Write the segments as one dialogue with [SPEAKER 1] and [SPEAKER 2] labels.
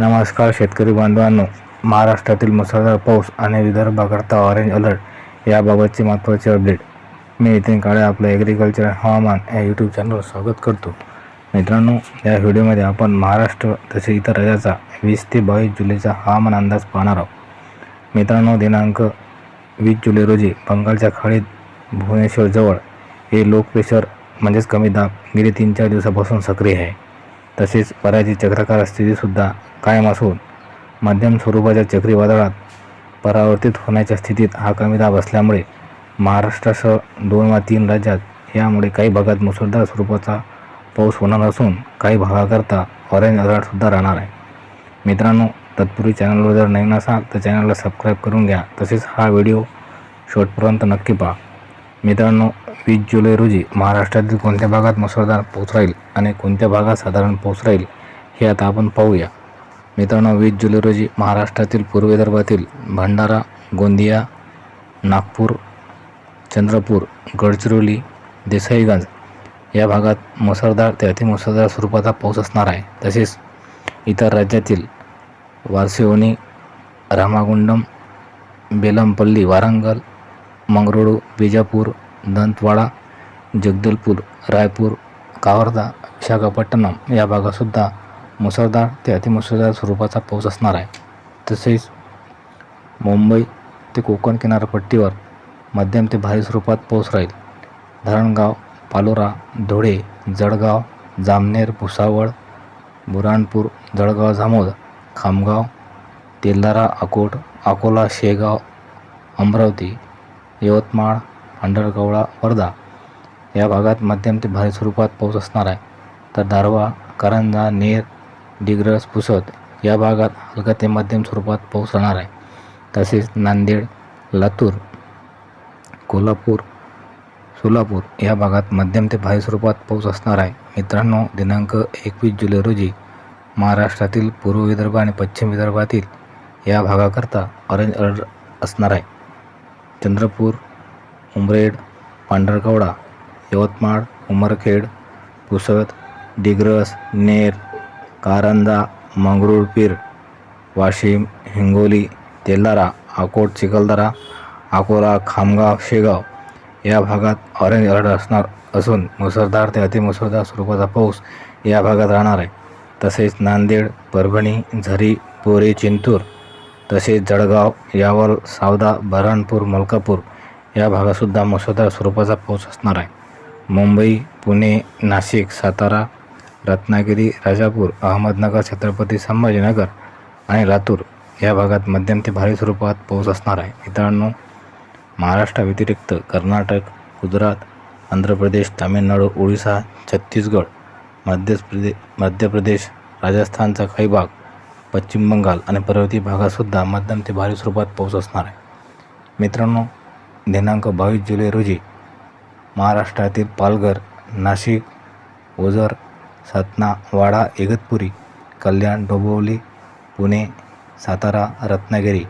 [SPEAKER 1] नमस्कार शेतकरी बांधवांनो. महाराष्ट्रातील मुसळधार पाऊस आणि विदर्भाकरता ऑरेंज अलर्ट याबाबतचे महत्त्वाची अपडेट मी नितीन काळे आपलं ॲग्रिकल्चर हवामान या यूट्यूब चॅनलवर स्वागत करतो. मित्रांनो या व्हिडिओमध्ये आपण महाराष्ट्र तसे इतर राज्याचा वीस ते बावीस जुलैचा हवामान अंदाज पाहणार आहोत. मित्रांनो दिनांक वीस जुलै रोजी बंगालच्या खाडीत भुवनेश्वरजवळ हे लो प्रेशर म्हणजेच कमी दाब गेली तीन चार दिवसापासून सक्रिय आहे. तसेच पराची चक्राकार स्थितीसुद्धा कायम असून मध्यम स्वरूपाच्या चक्रीवादळात परावर्तित होण्याच्या स्थितीत हा कमी दाब असल्यामुळे महाराष्ट्रासह दोन वा तीन राज्यात यामुळे काही भागात मुसळधार स्वरूपाचा पाऊस होणार असून काही भागाकरता ऑरेंज अलर्टसुद्धा राहणार आहे. मित्रांनो तत्पूर्वी चॅनलवर जर नवीन असाल तर चॅनलला सबस्क्राईब करून घ्या. तसेच हा व्हिडिओ शेवटपर्यंत नक्की पहा. मित्रांनो वीस जुलै रोजी महाराष्ट्रातील कोणत्या भागात मुसळधार पाऊस राहील आणि कोणत्या भागात साधारण पाऊस राहील हे आता आपण पाहूया. मित्रांनो वीस जुलै रोजी महाराष्ट्रातील पूर्व विदर्भातील भंडारा गोंदिया नागपूर चंद्रपूर गडचिरोली देसाईगंज या भागात मुसळधार ते अतिमुसळधार स्वरूपाचा पाऊस असणार आहे. तसेच इतर राज्यातील वारसिवनी रामागुंडम बेलमपल्ली वारंगल मंगरुळू विजापूर दंतवाडा जगदलपूर रायपूर कावर्धा विशाखापट्टणम या भागातसुद्धा मुसळधार ते अतिमुसळधार स्वरूपाचा पाऊस असणार आहे. तसेच मुंबई ते कोकण किनारपट्टीवर मध्यम ते भारी स्वरूपात पाऊस राहील. धरणगाव पालोरा धुळे जळगाव जामनेर भुसावळ बुराणपूर जळगाव जामोद खामगाव तेलदारा अकोट अकोला शेगाव अमरावती यवतमाळ अंडरगवळा वर्धा या भागात मध्यम ते भारी स्वरूपात पाऊस असणार आहे. तर दारवा करंजा नेर डिग्रस पुसद या भागात हलका ते मध्यम स्वरूपात पाऊस राहणार आहे. तसेच नांदेड लातूर कोल्हापूर सोलापूर या भागात मध्यम ते भारी स्वरूपात पाऊस असणार आहे. मित्रांनो दिनांक एकवीस जुलै रोजी महाराष्ट्रातील पूर्व विदर्भ आणि पश्चिम विदर्भातील या भागाकरता ऑरेंज अलर्ट असणार आहे. चंद्रपूर उमरेड पांढरकवडा यवतमाळ उमरखेड पुसद डिग्रस नेर कारंजा मंगरुळपीर वाशिम हिंगोली तेल्हारा अकोट चिखलदरा अकोला खामगाव शेगाव या भागात ऑरेंज अलर्ट असणार असून मुसळधार ते अतिमुसळधार स्वरूपाचा पाऊस या भागात राहणार आहे. तसेच नांदेड परभणी झरी पोरी चिंतूर तसेच जळगाव यावल सावदा बऱ्हाणपूर मलकापूर या भागातसुद्धा मुसळधार स्वरूपाचा पाऊस असणार आहे. मुंबई पुणे नाशिक सातारा रत्नागिरी राजापूर अहमदनगर छत्रपती संभाजीनगर आणि लातूर या भागात मध्यम ते भारी स्वरूपात पाऊस असणार आहे. मित्रांनो महाराष्ट्राव्यतिरिक्त कर्नाटक गुजरात आंध्र प्रदेश तामिळनाडू ओडिसा छत्तीसगड मध्य प्रदे मध्य प्रदेश राजस्थानचा काही भाग पश्चिम बंगाल आणि पर्वतीय भागातसुद्धा मध्यम ते भारी स्वरूपात पाऊस असणार आहे. मित्रांनो दिनांक बावीस जुलै रोजी महाराष्ट्रातील पालघर नाशिक ओझर सातना वाडा इगतपुरी कल्याण डोंबिवली पुणे सातारा रत्नागिरी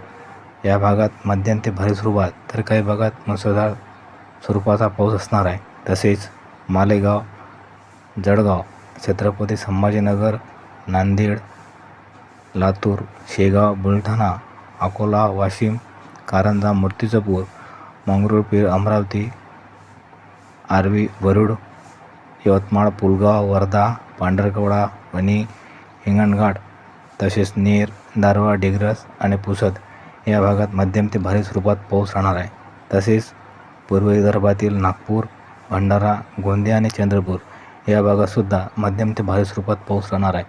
[SPEAKER 1] या भागात मध्यम ते भारी स्वरूपात तर काही भागात मुसळधार स्वरूपाचा पाऊस असणार आहे. तसेच मालेगाव जळगाव छत्रपती संभाजीनगर नांदेड लातूर शेगाव बुलढाणा अकोला वाशिम कारंजा मूर्तिजापूर मंगरुळपीर अमरावती आर्वी वरुड यवतमाळ पुलगाव वर्धा पांढरकवडा वणी हिंगणघाट तसेच नेर दारवा डिग्रस आणि पुसद या भागात मध्यम ते भारी स्वरूपात पाऊस राहणार आहे. तसेच पूर्व विदर्भातील नागपूर भंडारा गोंदिया आणि चंद्रपूर या भागातसुद्धा मध्यम ते भारी स्वरूपात पाऊस राहणार आहे.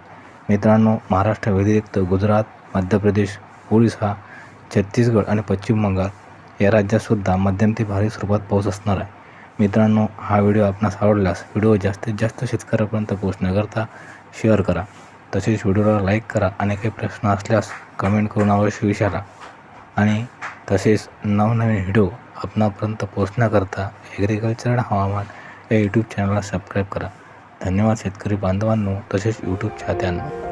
[SPEAKER 1] मित्रांनो महाराष्ट्राव्यतिरिक्त गुजरात मध्य प्रदेश ओडिसा छत्तीसगड आणि पश्चिम बंगाल या राज्यातसुद्धा मध्यम ते भारी स्वरूपात पाऊस असणार आहे. मित्रांनो हा व्हिडिओ आपणास आवडल्यास व्हिडिओ जास्तीत जास्त शेतकऱ्यापर्यंत पोहोचण्याकरता शेअर करा. तसेच व्हिडिओला लाईक करा आणि काही प्रश्न असल्यास कमेंट करून अवश्य विचारा. आणि तसेच नवनवीन व्हिडिओ आपणापर्यंत पोहोचण्याकरता ॲग्रिकल्चर हवामान या यूट्यूब चॅनलला सबस्क्राईब करा. धन्यवाद शेतकरी बांधवांनो तसेच यूट्यूब चाहत्यांनो